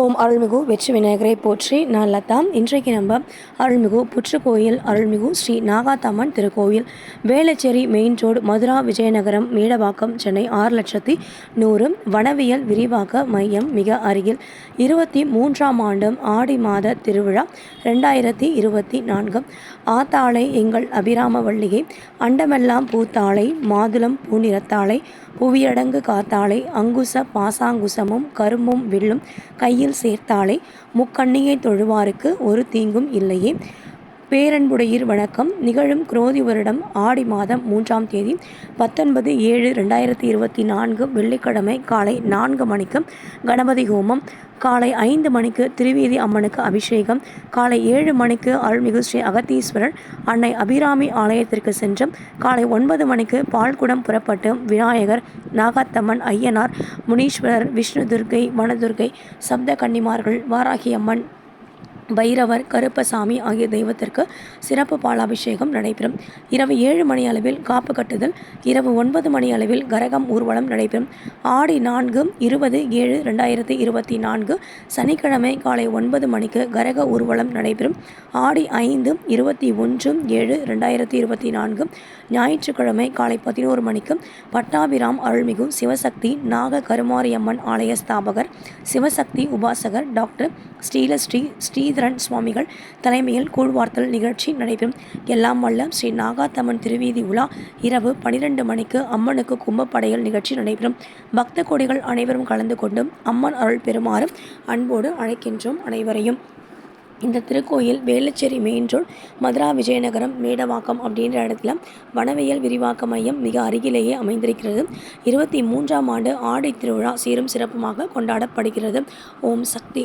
ஓம் அருள்மிகு வெற்றி விநாயகரை போற்றி நான் லதா. இன்றைக்கு நம்ம அருள்மிகு புற்றுக்கோயில் அருள்மிகு ஸ்ரீ நாகாத்தம்மன் திருக்கோயில் வேளச்சேரி மெயின் ரோடு மதுரா விஜயநகரம் மேடவாக்கம் சென்னை ஆறு லட்சத்தி நூறு. வனவியல் விரிவாக்க மையம் மிக அருகில். இருபத்தி மூன்றாம் ஆண்டு ஆடி மாத திருவிழா ரெண்டாயிரத்தி இருபத்தி நான்கு. ஆத்தாளை எங்கள் அபிராமவள்ளியை அண்டமெல்லாம் பூத்தாளை மாதுளம் பூநிறத்தாளை புவியடங்கு காத்தாளை அங்குச பாசாங்குசமும் கரும்பும் வில்லும் கையில் சேர்த்தாலே முக்கண்ணியை தொழுவாருக்கு ஒரு தீங்கும் இல்லையே. பேரன்புடையீர் வணக்கம் நிகழும் குரோதி வருடம் ஆடி மாதம் மூன்றாம் தேதி பத்தொன்பது ஏழு ரெண்டாயிரத்தி இருபத்தி நான்கு வெள்ளிக்கிழமை காலை நான்கு மணிக்கு கணபதி ஹோமம் காலை ஐந்து மணிக்கு திருவேதி அம்மனுக்கு அபிஷேகம் காலை ஏழு மணிக்கு அருள்மிகு ஸ்ரீ அகத்தீஸ்வரர் அன்னை அபிராமி ஆலயத்திற்கு சென்றும் காலை ஒன்பது மணிக்கு பால்குடம் புறப்பட்டு விநாயகர் நாகாத்தம்மன் ஐயனார் முனீஸ்வரர் விஷ்ணு துர்க்கை வனதுர்க்கை சப்த கன்னிமார்கள் வாராகி அம்மன் பைரவர் கருப்பசாமி ஆகிய தெய்வத்திற்கு சிறப்பு பாலாபிஷேகம் நடைபெறும். இரவு ஏழு மணி அளவில் காப்பு கட்டுதல் இரவு ஒன்பது மணி அளவில் கரகம் ஊர்வலம் நடைபெறும். ஆடி நான்கு இருபது ஏழு ரெண்டாயிரத்தி இருபத்தி நான்கு சனிக்கிழமை காலை ஒன்பது மணிக்கு கரக ஊர்வலம் நடைபெறும். ஆடி ஐந்து இருபத்தி ஒன்று ஏழு ரெண்டாயிரத்தி இருபத்தி நான்கு ஞாயிற்றுக்கிழமை காலை பதினோரு மணிக்கு பட்டாபிராம் அருள்மிகு சிவசக்தி நாக கருமாரியம்மன் ஆலய ஸ்தாபகர் சிவசக்தி உபாசகர் டாக்டர் ஸ்ரீலஸ்ரீ ஸ்ரீதரன் சுவாமிகள் தலைமையில் கூழ்வார்த்தல் நிகழ்ச்சி நடைபெறும். எல்லாம் வல்ல ஸ்ரீ நாகாத்தம்மன் திருவீதி உலா இரவு பனிரெண்டு மணிக்கு அம்மனுக்கு கும்பப்படையல் நிகழ்ச்சி நடைபெறும். பக்த கோடிகள் அனைவரும் கலந்து கொண்டும் அம்மன் அருள் பெறுமாறு அன்போடு அழைக்கின்றோம் அனைவரையும். இந்த திருக்கோயில் வேளச்சேரி மெயின் ரோட் மதுரா விஜயநகரம் மேடவாக்கம் அப்படின்ற இடத்துல வனவியல் விரிவாக்க மையம் மிக அருகிலேயே அமைந்திருக்கிறது. இருபத்தி மூன்றாம் ஆண்டு ஆடை திருவிழா சீரும் சிறப்புமாக கொண்டாடப்படுகிறது. ஓம் சக்தி.